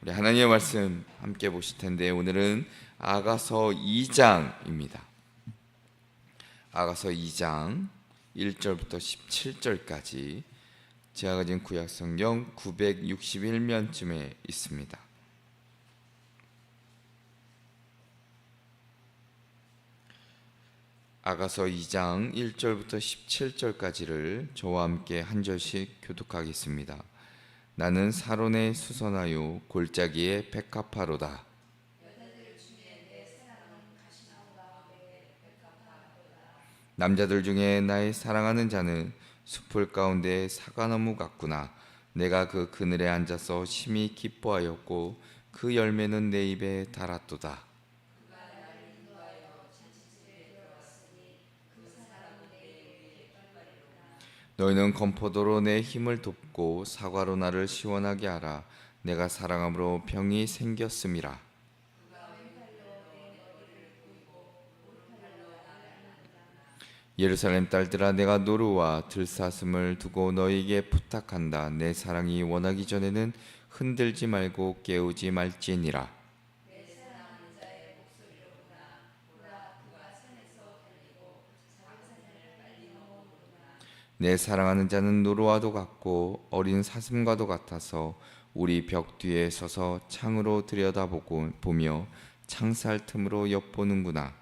우리 하나님의 말씀 함께 보실 텐데 오늘은 아가서 2장입니다. 아가서 2장 1절부터 17절까지 제가 가진 구약 성경 961면쯤에 있습니다. 아가서 2장 1절부터 17절까지를 저와 함께 한 절씩 교독하겠습니다. 나는 사론에 수선하여 골짜기에 백합화로다. 남자들 중에 나의 사랑하는 자는 숲을 가운데 사과나무 같구나. 내가 그 그늘에 앉아서 심히 기뻐하였고 그 열매는 내 입에 달았도다. 너희는 건포도로 내 힘을 돕고 사과로 나를 시원하게 하라. 내가 사랑함으로 병이 생겼음이라. 예루살렘 딸들아 내가 노루와 들사슴을 두고 너희에게 부탁한다. 내 사랑이 원하기 전에는 흔들지 말고 깨우지 말지니라. 내 사랑하는 자는 노루와도 같고 어린 사슴과도 같아서 우리 벽 뒤에 서서 창으로 들여다보고 보며 창살 틈으로 엿보는구나.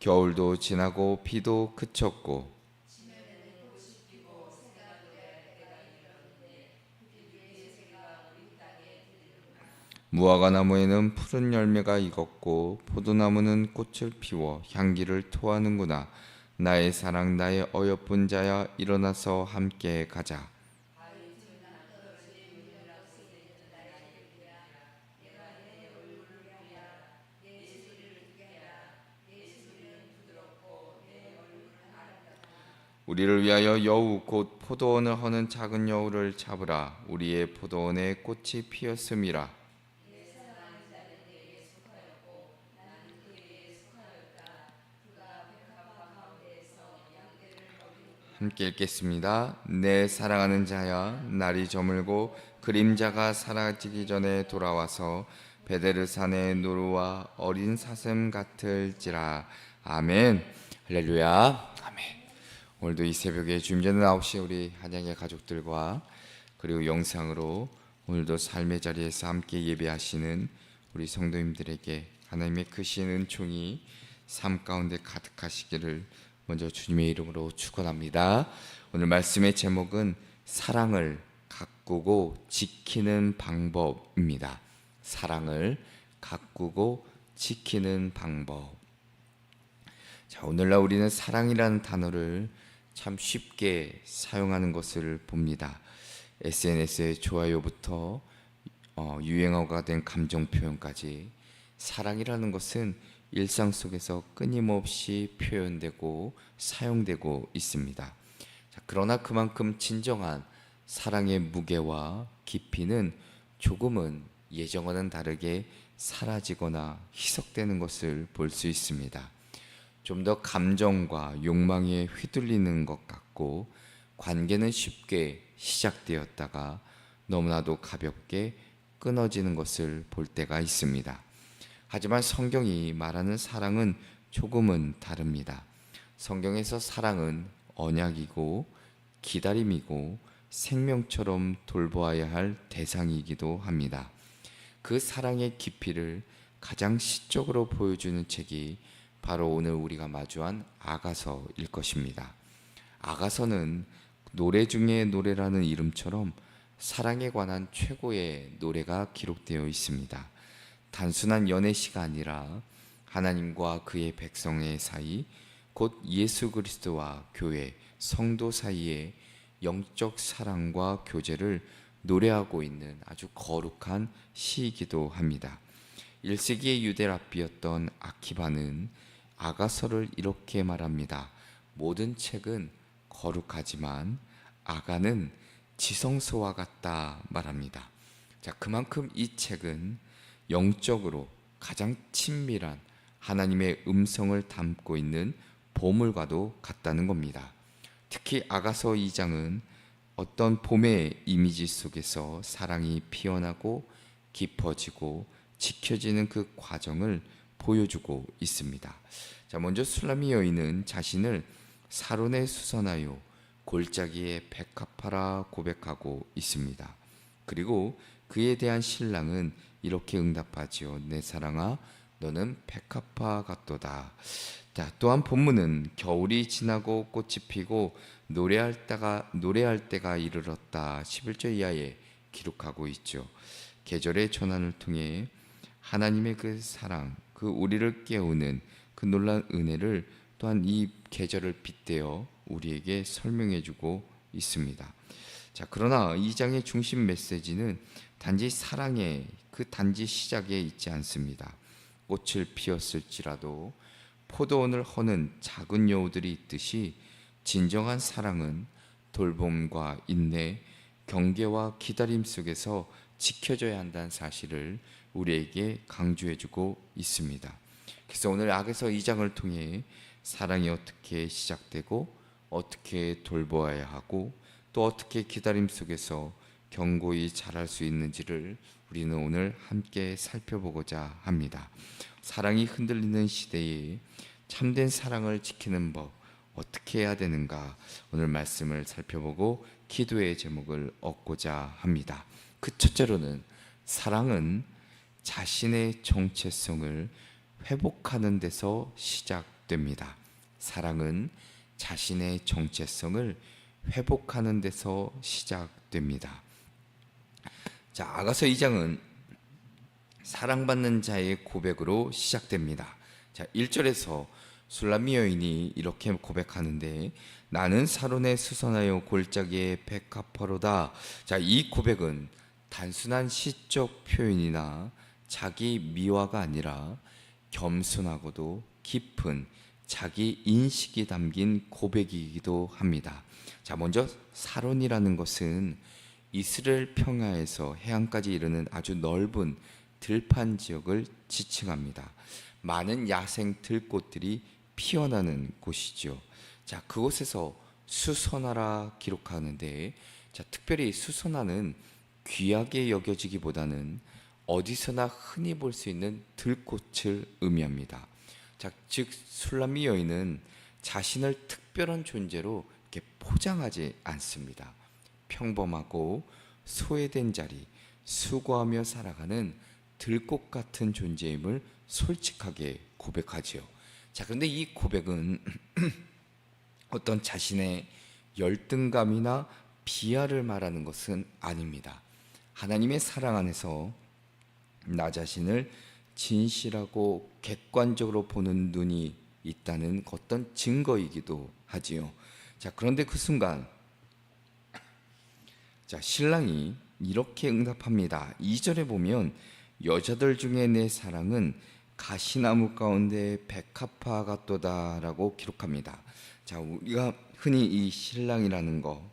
겨울도 지나고 비도 그쳤고 무화과 나무에는 푸른 열매가 익었고 포도나무는 꽃을 피워 향기를 토하는구나. 나의 사랑 나의 어여쁜 자야 일어나서 함께 가자. 우리를 위하여 여우 곧 포도원을 허는 작은 여우를 잡으라. 우리의 포도원에 꽃이 피었음이라. 함께 읽겠습니다. 내 사랑하는 자야 날이 저물고 그림자가 사라지기 전에 돌아와서 베데르산의 노루와 어린 사슴 같을지라. 아멘. 할렐루야. 아멘. 오늘도 이 새벽에 주임전은 9시에 우리 한양의 가족들과 그리고 영상으로 오늘도 삶의 자리에서 함께 예배하시는 우리 성도님들에게 하나님의 크신 은총이 삶 가운데 가득하시기를 먼저 주님의 이름으로 축원합니다. 오늘 말씀의 제목은 사랑을 가꾸고 지키는 방법입니다. 사랑을 가꾸고 지키는 방법. 자, 오늘날 우리는 사랑이라는 단어를 참 쉽게 사용하는 것을 봅니다. SNS의 좋아요부터 어, 유행어가 된 감정 표현까지 사랑이라는 것은 일상 속에서 끊임없이 표현되고 사용되고 있습니다. 자, 그러나 그만큼 진정한 사랑의 무게와 깊이는 조금은 예정과는 다르게 사라지거나 희석되는 것을 볼 수 있습니다. 좀 더 감정과 욕망에 휘둘리는 것 같고 관계는 쉽게 시작되었다가 너무나도 가볍게 끊어지는 것을 볼 때가 있습니다. 하지만 성경이 말하는 사랑은 조금은 다릅니다. 성경에서 사랑은 언약이고 기다림이고 생명처럼 돌보아야 할 대상이기도 합니다. 그 사랑의 깊이를 가장 시적으로 보여주는 책이 바로 오늘 우리가 마주한 아가서일 것입니다. 아가서는 노래 중에 노래라는 이름처럼 사랑에 관한 최고의 노래가 기록되어 있습니다. 단순한 연애시가 아니라 하나님과 그의 백성의 사이 곧 예수 그리스도와 교회 성도 사이의 영적 사랑과 교제를 노래하고 있는 아주 거룩한 시이기도 합니다. 1세기의 유대 랍비였던 아키바는 아가서를 이렇게 말합니다. 모든 책은 거룩하지만 아가는 지성소와 같다 말합니다. 자, 그만큼 이 책은 영적으로 가장 친밀한 하나님의 음성을 담고 있는 보물과도 같다는 겁니다. 특히 아가서 2장은 어떤 봄의 이미지 속에서 사랑이 피어나고 깊어지고 지켜지는 그 과정을 보여주고 있습니다. 자, 먼저 술라미 여인은 자신을 사론에 수선하여 골짜기에 백합하라 고백하고 있습니다. 그리고 그에 대한 신랑은 이렇게 응답하지요. 내 사랑아, 너는 백합화 같도다. 자, 또한 본문은 겨울이 지나고 꽃이 피고 노래할 때가 노래할 때가 이르렀다. 11절 이하에 기록하고 있죠. 계절의 전환을 통해 하나님의 그 사랑, 그 우리를 깨우는 그 놀란 은혜를 또한 이 계절을 빗대어 우리에게 설명해 주고 있습니다. 자, 그러나 이 장의 중심 메시지는 단지 사랑의 그 단지 시작에 있지 않습니다. 꽃을 피웠을지라도 포도원을 허는 작은 여우들이 있듯이 진정한 사랑은 돌봄과 인내, 경계와 기다림 속에서 지켜져야 한다는 사실을 우리에게 강조해주고 있습니다. 그래서 오늘 악에서 2장을 통해 사랑이 어떻게 시작되고 어떻게 돌보아야 하고 또 어떻게 기다림 속에서 견고히 자랄 수 있는지를 우리는 오늘 함께 살펴보고자 합니다. 사랑이 흔들리는 시대에 참된 사랑을 지키는 법 어떻게 해야 되는가 오늘 말씀을 살펴보고 기도의 제목을 얻고자 합니다. 그 첫째로는 사랑은 자신의 정체성을 회복하는 데서 시작됩니다. 사랑은 자신의 정체성을 회복하는 데서 시작됩니다. 자, 아가서 2장은 사랑받는 자의 고백으로 시작됩니다. 자, 1절에서 술라미 여인이 이렇게 고백하는데 나는 사론에 수선하여 골짜기에 백합화로다. 자, 이 고백은 단순한 시적 표현이나 자기 미화가 아니라 겸손하고도 깊은 자기 인식이 담긴 고백이기도 합니다. 자, 먼저 사론이라는 것은 이스라엘 평야에서 해안까지 이르는 아주 넓은 들판 지역을 지칭합니다. 많은 야생 들꽃들이 피어나는 곳이죠. 자, 그곳에서 수선화라 기록하는데 자, 특별히 수선화는 귀하게 여겨지기보다는 어디서나 흔히 볼 수 있는 들꽃을 의미합니다. 자, 즉 술라미 여인은 자신을 특별한 존재로 이렇게 포장하지 않습니다. 평범하고 소외된 자리, 수고하며 살아가는 들꽃 같은 존재임을 솔직하게 고백하지요. 자, 그런데 이 고백은 어떤 자신의 열등감이나 비하를 말하는 것은 아닙니다. 하나님의 사랑 안에서 나 자신을 진실하고 객관적으로 보는 눈이 있다는 어떤 증거이기도 하지요. 자, 그런데 그 순간 자, 신랑이 이렇게 응답합니다. 2절에 보면 여자들 중에 내 사랑은 가시나무 가운데 백합화 같도다라고 기록합니다. 자, 우리가 흔히 이 신랑이라는 거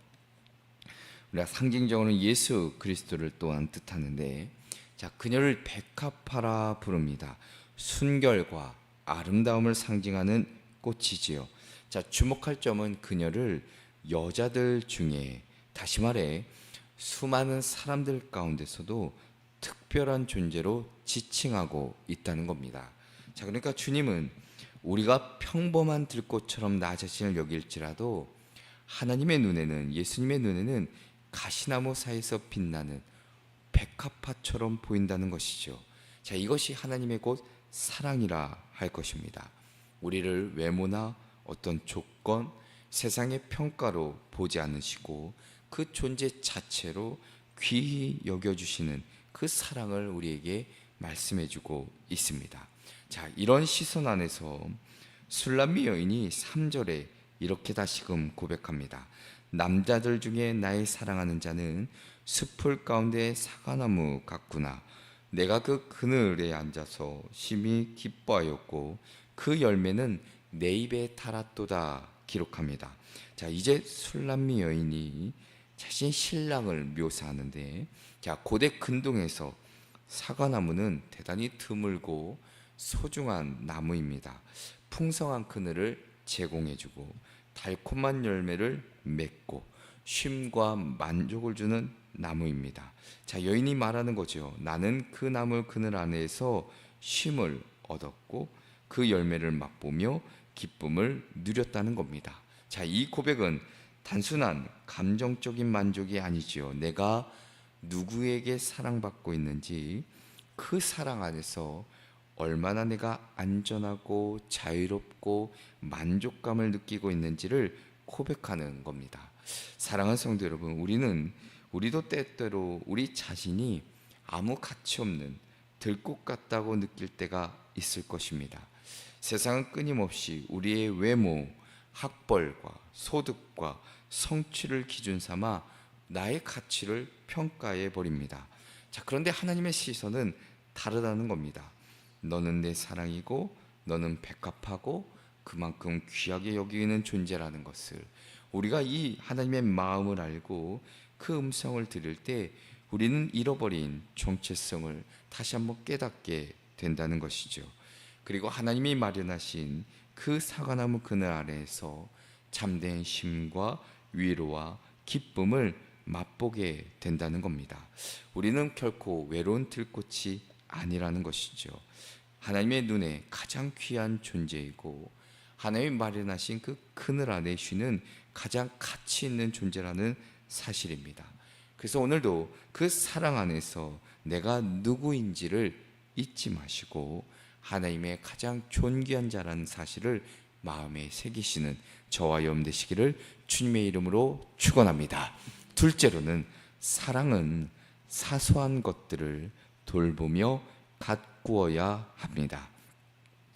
우리가 상징적으로는 예수 그리스도를 또한 뜻하는데 자, 그녀를 백합화라 부릅니다. 순결과 아름다움을 상징하는 꽃이지요. 자, 주목할 점은 그녀를 여자들 중에 다시 말해 수많은 사람들 가운데서도 특별한 존재로 지칭하고 있다는 겁니다. 자, 그러니까 주님은 우리가 평범한 들꽃처럼 나 자신을 여길지라도 하나님의 눈에는 예수님의 눈에는 가시나무 사이에서 빛나는 백합화처럼 보인다는 것이죠. 자, 이것이 하나님의 곧 사랑이라 할 것입니다. 우리를 외모나 어떤 조건, 세상의 평가로 보지 않으시고 그 존재 자체로 귀히 여겨주시는 그 사랑을 우리에게 말씀해주고 있습니다. 자, 이런 시선 안에서 술람미 여인이 3절에 이렇게 다시금 고백합니다. 남자들 중에 나의 사랑하는 자는 숲풀 가운데 사과나무 같구나. 내가 그 그늘에 앉아서 심히 기뻐하였고 그 열매는 내 입에 달았도다 기록합니다. 자, 이제 술람미 여인이 자신 신랑을 묘사하는데 자, 고대 근동에서 사과나무는 대단히 드물고 소중한 나무입니다. 풍성한 그늘을 제공해주고 달콤한 열매를 맺고 쉼과 만족을 주는 나무입니다. 자, 여인이 말하는 거죠. 나는 그 나무 그늘 안에서 쉼을 얻었고 그 열매를 맛보며 기쁨을 누렸다는 겁니다. 자, 이 고백은 단순한 감정적인 만족이 아니지요. 내가 누구에게 사랑받고 있는지 그 사랑 안에서 얼마나 내가 안전하고 자유롭고 만족감을 느끼고 있는지를 고백하는 겁니다. 사랑하는 성도 여러분, 우리는 우리도 때때로 우리 자신이 아무 가치 없는 들꽃 같다고 느낄 때가 있을 것입니다. 세상은 끊임없이 우리의 외모, 학벌과 소득과 성취를 기준 삼아 나의 가치를 평가해 버립니다. 자, 그런데 하나님의 시선은 다르다는 겁니다. 너는 내 사랑이고 너는 백합하고 그만큼 귀하게 여기는 존재라는 것을 우리가 이 하나님의 마음을 알고 그 음성을 들을 때 우리는 잃어버린 정체성을 다시 한번 깨닫게 된다는 것이죠. 그리고 하나님이 마련하신 그 사과나무 그늘 아래에서 참된 쉼과 위로와 기쁨을 맛보게 된다는 겁니다. 우리는 결코 외로운 들꽃이 아니라는 것이죠. 하나님의 눈에 가장 귀한 존재이고 하나님이 마련하신 그 그늘 안에 쉬는 가장 가치 있는 존재라는 사실입니다. 그래서 오늘도 그 사랑 안에서 내가 누구인지를 잊지 마시고 하나님의 가장 존귀한 자라는 사실을 마음에 새기시는 저와 여러분 되시기를 주님의 이름으로 축원합니다. 둘째로는 사랑은 사소한 것들을 돌보며 가꾸어야 합니다.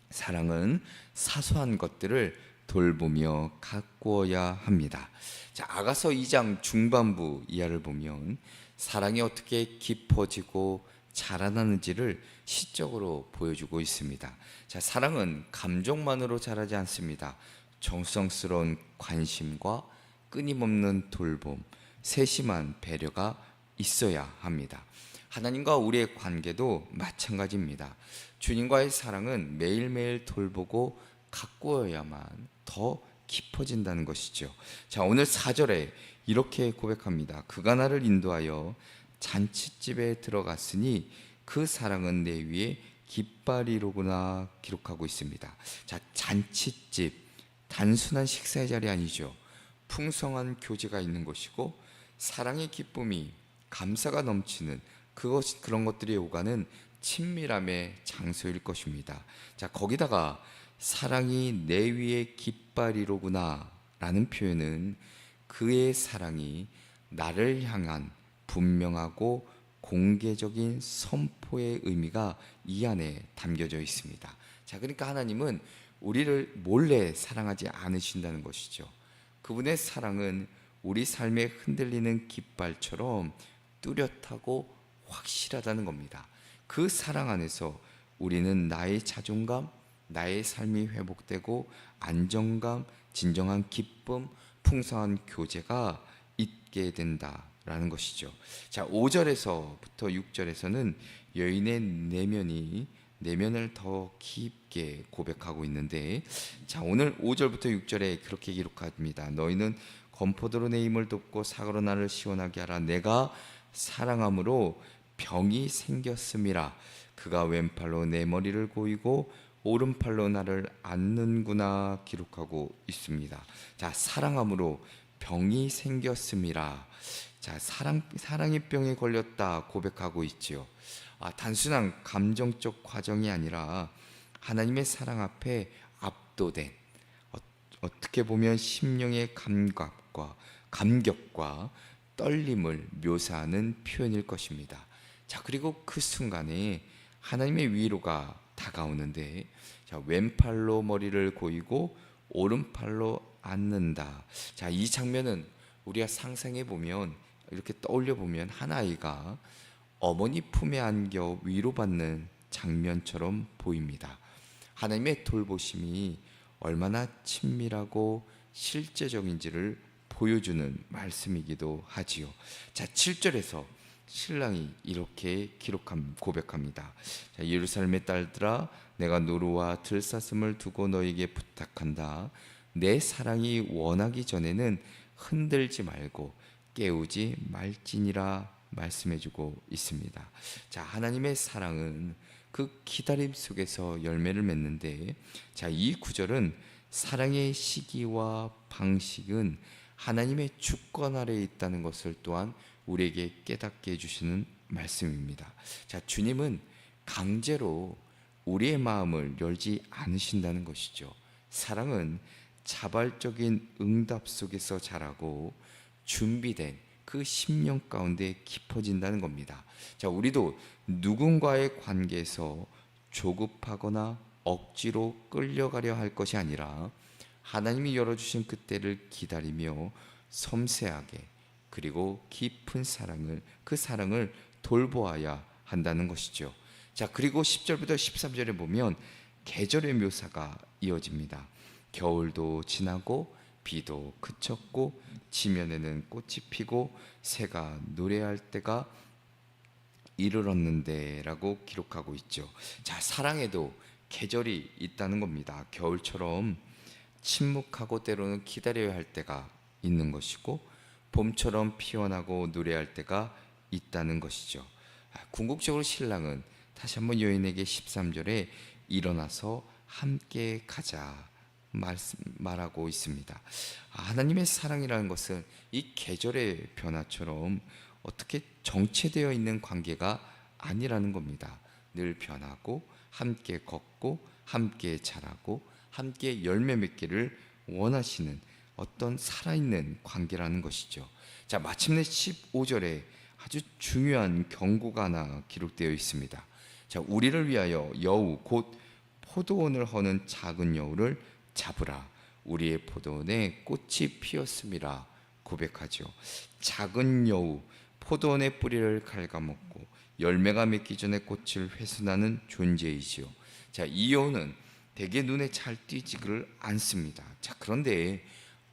사랑은 사소한 것들을 돌보며 가꾸어야 합니다. 자, 아가서 2장 중반부 이하를 보면 사랑이 어떻게 깊어지고 자라나는지를 시적으로 보여주고 있습니다. 자, 사랑은 감정만으로 자라지 않습니다. 정성스러운 관심과 끊임없는 돌봄, 세심한 배려가 있어야 합니다. 하나님과 우리의 관계도 마찬가지입니다. 주님과의 사랑은 매일매일 돌보고 가꾸어야만 더 깊어진다는 것이죠. 자, 오늘 4절에 이렇게 고백합니다. 그가 나를 인도하여 잔치집에 들어갔으니 그 사랑은 내 위에 깃발이로구나 기록하고 있습니다. 자, 잔치집 단순한 식사의 자리 아니죠. 풍성한 교제가 있는 곳이고 사랑의 기쁨이 감사가 넘치는 그것 그런 것들이 오가는 친밀함의 장소일 것입니다. 자, 거기다가 사랑이 내 위에 깃발이로구나라는 표현은 그의 사랑이 나를 향한 분명하고 공개적인 선포의 의미가 이 안에 담겨져 있습니다. 자, 그러니까 하나님은 우리를 몰래 사랑하지 않으신다는 것이죠. 그분의 사랑은 우리 삶에 흔들리는 깃발처럼 뚜렷하고 확실하다는 겁니다. 그 사랑 안에서 우리는 나의 자존감, 나의 삶이 회복되고 안정감, 진정한 기쁨, 풍성한 교제가 있게 된다 라는 것이죠. 자, 5절에서부터 6절에서는 여인의 내면이 내면을 더 깊게 고백하고 있는데 자, 오늘 5절부터 6절에 그렇게 기록합니다. 너희는 건포도로 내 힘을 돕고 사고로 나를 시원하게 하라. 내가 사랑함으로 병이 생겼음이라. 그가 왼팔로 내 머리를 고이고 오른팔로 나를 안는구나 기록하고 있습니다. 자, 사랑함으로 병이 생겼음이라. 자, 사랑 사랑의 병에 걸렸다 고백하고 있지요. 아, 단순한 감정적 과정이 아니라 하나님의 사랑 앞에 압도된 어, 어떻게 보면 심령의 감각과 감격과 떨림을 묘사하는 표현일 것입니다. 자, 그리고 그 순간에 하나님의 위로가 다가오는데 자, 왼팔로 머리를 고이고 오른팔로 앉는다. 자, 이 장면은 우리가 상상해 보면 이렇게 떠올려 보면 한 아이가 어머니 품에 안겨 위로받는 장면처럼 보입니다. 하나님의 돌보심이 얼마나 친밀하고 실제적인지를 보여주는 말씀이기도 하지요. 자, 7절에서 신랑이 이렇게 기록함 고백합니다. 자, 예루살렘의 딸들아 내가 노루와 들사슴을 두고 너에게 부탁한다. 내 사랑이 원하기 전에는 흔들지 말고 깨우지 말지니라 말씀해주고 있습니다. 자, 하나님의 사랑은 그 기다림 속에서 열매를 맺는데, 자, 이 구절은 사랑의 시기와 방식은 하나님의 주권 아래에 있다는 것을 또한 우리에게 깨닫게 해주시는 말씀입니다. 자, 주님은 강제로 우리의 마음을 열지 않으신다는 것이죠. 사랑은 자발적인 응답 속에서 자라고 준비된 그 심령 가운데 깊어진다는 겁니다. 자, 우리도 누군가의 관계에서 조급하거나 억지로 끌려가려 할 것이 아니라 하나님이 열어주신 그때를 기다리며 섬세하게 그리고 깊은 사랑을 그 사랑을 돌보아야 한다는 것이죠. 자, 그리고 10절부터 13절에 보면 계절의 묘사가 이어집니다. 겨울도 지나고 비도 그쳤고 지면에는 꽃이 피고 새가 노래할 때가 이르렀는데라고 기록하고 있죠. 자, 사랑에도 계절이 있다는 겁니다. 겨울처럼 침묵하고 때로는 기다려야 할 때가 있는 것이고 봄처럼 피어나고 노래할 때가 있다는 것이죠. 아, 궁극적으로 신랑은 다시 한번 여인에게 13절에 일어나서 함께 가자 말씀, 말하고 있습니다. 아, 하나님의 사랑이라는 것은 이 계절의 변화처럼 어떻게 정체되어 있는 관계가 아니라는 겁니다. 늘 변하고 함께 걷고 함께 자라고 함께 열매 맺기를 원하시는 어떤 살아있는 관계라는 것이죠. 자, 마침내 15절에 아주 중요한 경고가 하나 기록되어 있습니다. 자, 우리를 위하여 여우 곧 포도원을 허는 작은 여우를 잡으라. 우리의 포도원에 꽃이 피었음이라 고백하죠. 작은 여우 포도원의 뿌리를 갉아먹고 열매가 맺기 전에 꽃을 회수하는 존재이지요. 자, 이 여우는 대개 눈에 잘 띄지를 않습니다. 자, 그런데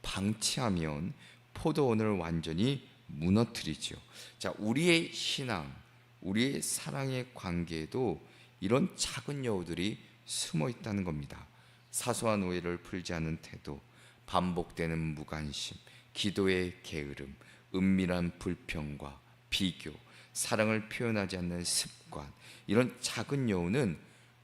방치하면 포도원을 완전히 무너뜨리죠. 자, 우리의 신앙, 우리의 사랑의 관계에도 이런 작은 여우들이 숨어 있다는 겁니다. 사소한 오해를 풀지 않은 태도, 반복되는 무관심, 기도의 게으름, 은밀한 불평과 비교, 사랑을 표현하지 않는 습관, 이런 작은 여우는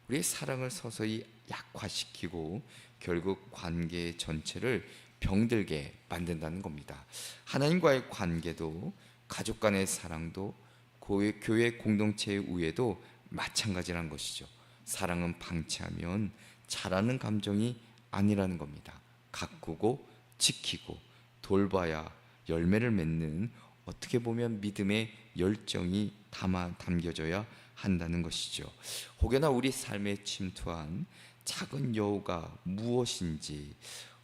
우리의 사랑을 서서히 약화시키고 결국 관계 전체를 병들게 만든다는 겁니다. 하나님과의 관계도 가족 간의 사랑도 교회, 공동체의 우애도 마찬가지라는 것이죠. 사랑은 방치하면 자라는 감정이 아니라는 겁니다. 가꾸고 지키고 돌봐야 열매를 맺는 어떻게 보면 믿음의 열정이 담아 담겨져야 한다는 것이죠. 혹여나 우리 삶에 침투한 작은 여우가 무엇인지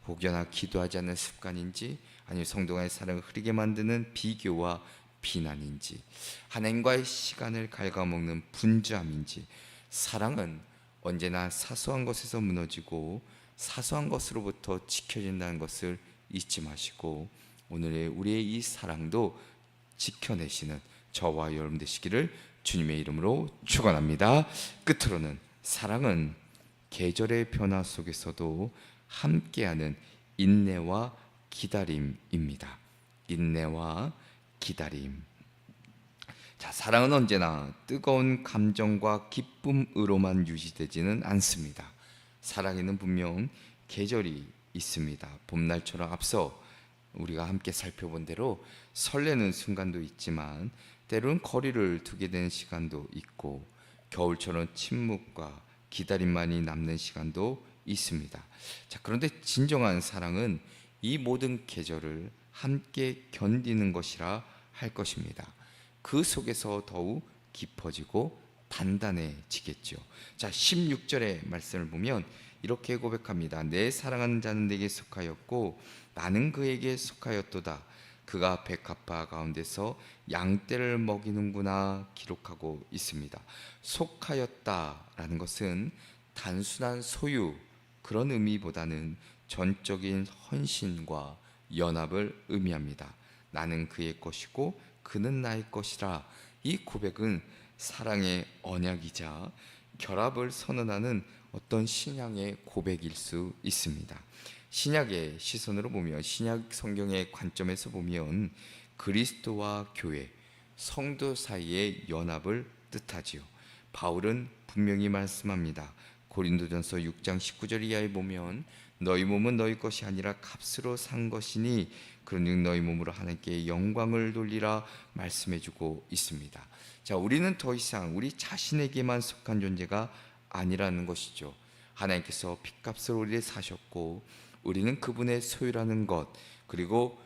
혹여나 기도하지 않는 습관인지 아니면 성도간의 사랑을 흐리게 만드는 비교와 비난인지 하나님과의 시간을 갉아먹는 분주함인지 사랑은 언제나 사소한 것에서 무너지고 사소한 것으로부터 지켜진다는 것을 잊지 마시고 오늘의 우리의 이 사랑도 지켜내시는 저와 여러분 되시기를 주님의 이름으로 축원합니다. 끝으로는 사랑은 계절의 변화 속에서도 함께하는 인내와 기다림입니다. 인내와 기다림. 자, 사랑은 언제나 뜨거운 감정과 기쁨으로만 유지되지는 않습니다. 사랑에는 분명 계절이 있습니다. 봄날처럼 앞서 우리가 함께 살펴본 대로 설레는 순간도 있지만 때로는 거리를 두게 되는 시간도 있고 겨울처럼 침묵과 기다림만이 남는 시간도 있습니다. 자, 그런데 진정한 사랑은 이 모든 계절을 함께 견디는 것이라 할 것입니다. 그 속에서 더욱 깊어지고 단단해지겠죠. 자, 16절의 말씀을 보면 이렇게 고백합니다. 내 사랑하는 자는 내게 속하였고 나는 그에게 속하였도다. 그가 백합화 가운데서 양떼를 먹이는구나 기록하고 있습니다. 속하였다라는 것은 단순한 소유 그런 의미보다는 전적인 헌신과 연합을 의미합니다. 나는 그의 것이고 그는 나의 것이라 이 고백은 사랑의 언약이자 결합을 선언하는 어떤 신앙의 고백일 수 있습니다. 신약의 시선으로 보면 신약 성경의 관점에서 보면 그리스도와 교회 성도 사이의 연합을 뜻하지요. 바울은 분명히 말씀합니다. 고린도전서 6장 19절 이하에 보면 너희 몸은 너희 것이 아니라 값으로 산 것이니 그러니 너희 몸으로 하나님께 영광을 돌리라 말씀해 주고 있습니다. 자, 우리는 더 이상 우리 자신에게만 속한 존재가 아니라는 것이죠. 하나님께서 핏값을 우리를 사셨고 우리는 그분의 소유라는 것 그리고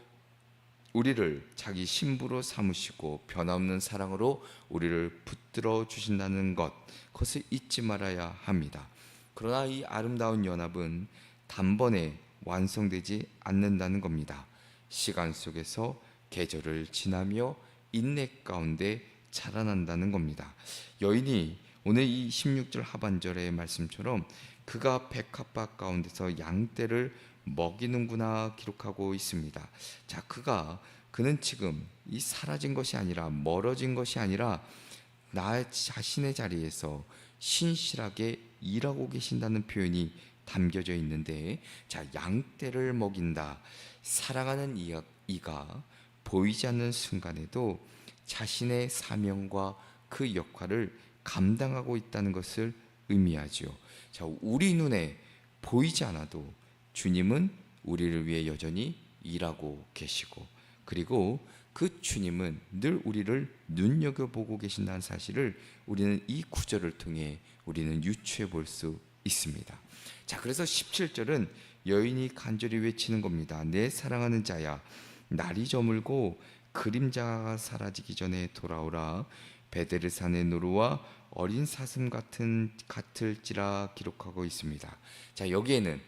우리를 자기 신부로 삼으시고 변함없는 사랑으로 우리를 붙들어 주신다는 것 그것을 잊지 말아야 합니다. 그러나 이 아름다운 연합은 단번에 완성되지 않는다는 겁니다. 시간 속에서 계절을 지나며 인내 가운데 자라난다는 겁니다. 여인이 오늘 이 16절 하반절의 말씀처럼 그가 백합밭 가운데서 양떼를 먹이는구나 기록하고 있습니다. 자, 그가 그는 지금 이 사라진 것이 아니라 멀어진 것이 아니라 나 자신의 자리에서 신실하게 일하고 계신다는 표현이 담겨져 있는데 자 양떼를 먹인다 사랑하는 이가, 보이지 않는 순간에도 자신의 사명과 그 역할을 감당하고 있다는 것을 의미하지요. 자 우리 눈에 보이지 않아도 주님은 우리를 위해 여전히 일하고 계시고 그리고 그 주님은 늘 우리를 눈여겨보고 계신다는 사실을 우리는 이 구절을 통해 우리는 유추해 볼 수 있습니다. 자, 그래서 17절은 여인이 간절히 외치는 겁니다. 내 사랑하는 자야, 날이 저물고 그림자가 사라지기 전에 돌아오라. 베데르산의 노루와 어린 사슴 같은 같을지라 기록하고 있습니다. 자, 여기에는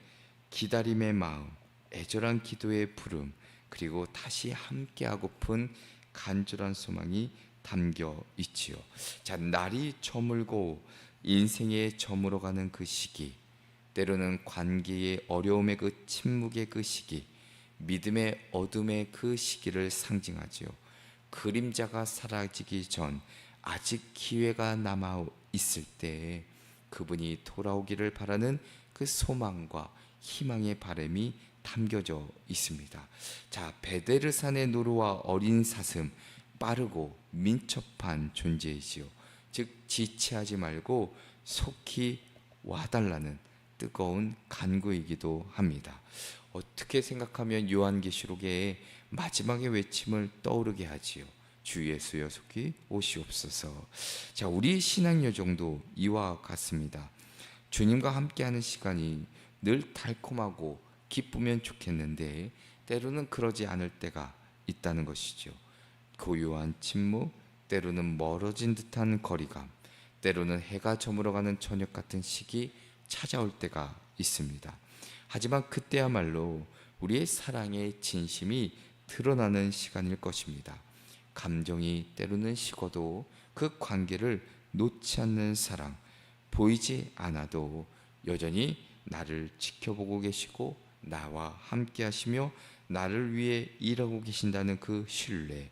기다림의 마음, 애절한 기도의 부름, 그리고 다시 함께하고픈 간절한 소망이 담겨 있지요. 자, 날이 저물고 인생에 저물어가는 그 시기, 때로는 관계의 어려움의 그 침묵의 그 시기, 믿음의 어둠의 그 시기를 상징하지요. 그림자가 사라지기 전 아직 기회가 남아 있을 때 그분이 돌아오기를 바라는 그 소망과 희망의 바람이 담겨져 있습니다. 자, 베데르산의 노루와 어린 사슴 빠르고 민첩한 존재이지요. 즉 지체하지 말고 속히 와달라는 뜨거운 간구이기도 합니다. 어떻게 생각하면 요한계시록의 마지막의 외침을 떠오르게 하지요. 주 예수여 속히 오시옵소서. 자, 우리 신앙 여정도 이와 같습니다. 주님과 함께하는 시간이 늘 달콤하고 기쁘면 좋겠는데 때로는 그러지 않을 때가 있다는 것이죠. 고요한 침묵, 때로는 멀어진 듯한 거리감, 때로는 해가 저물어가는 저녁 같은 시기 찾아올 때가 있습니다. 하지만 그때야말로 우리의 사랑의 진심이 드러나는 시간일 것입니다. 감정이 때로는 식어도 그 관계를 놓지 않는 사랑, 보이지 않아도 여전히 나를 지켜보고 계시고 나와 함께 하시며 나를 위해 일하고 계신다는 그 신뢰,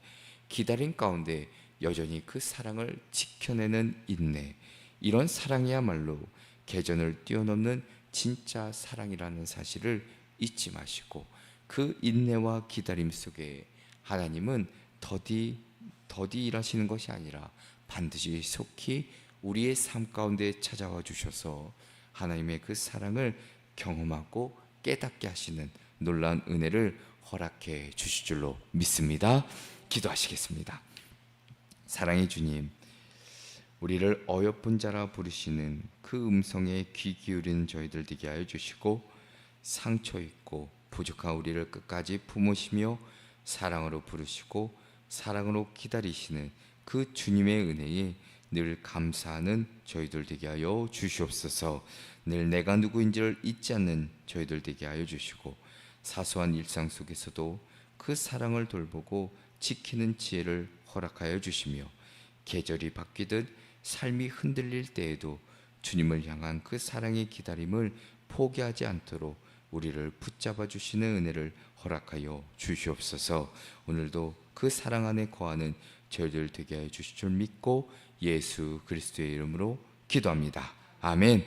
기다림 가운데 여전히 그 사랑을 지켜내는 인내, 이런 사랑이야말로 개전을 뛰어넘는 진짜 사랑이라는 사실을 잊지 마시고 그 인내와 기다림 속에 하나님은 더디 더디 일하시는 것이 아니라 반드시 속히 우리의 삶 가운데 찾아와 주셔서 하나님의 그 사랑을 경험하고 깨닫게 하시는 놀라운 은혜를 허락해 주실 줄로 믿습니다. 기도하시겠습니다. 사랑의 주님, 우리를 어여쁜 자라 부르시는 그 음성에 귀 기울이는 저희들 되게 하여 주시고 상처 있고 부족한 우리를 끝까지 품으시며 사랑으로 부르시고 사랑으로 기다리시는 그 주님의 은혜에 늘 감사하는 저희들 되게 하여 주시옵소서. 늘 내가 누구인지를 잊지 않는 저희들 되게 하여 주시고 사소한 일상 속에서도 그 사랑을 돌보고 지키는 지혜를 허락하여 주시며 계절이 바뀌듯 삶이 흔들릴 때에도 주님을 향한 그 사랑의 기다림을 포기하지 않도록 우리를 붙잡아 주시는 은혜를 허락하여 주시옵소서. 오늘도 그 사랑 안에 거하는 저희들 되게 해 주실 줄 믿고 예수 그리스도의 이름으로 기도합니다. 아멘.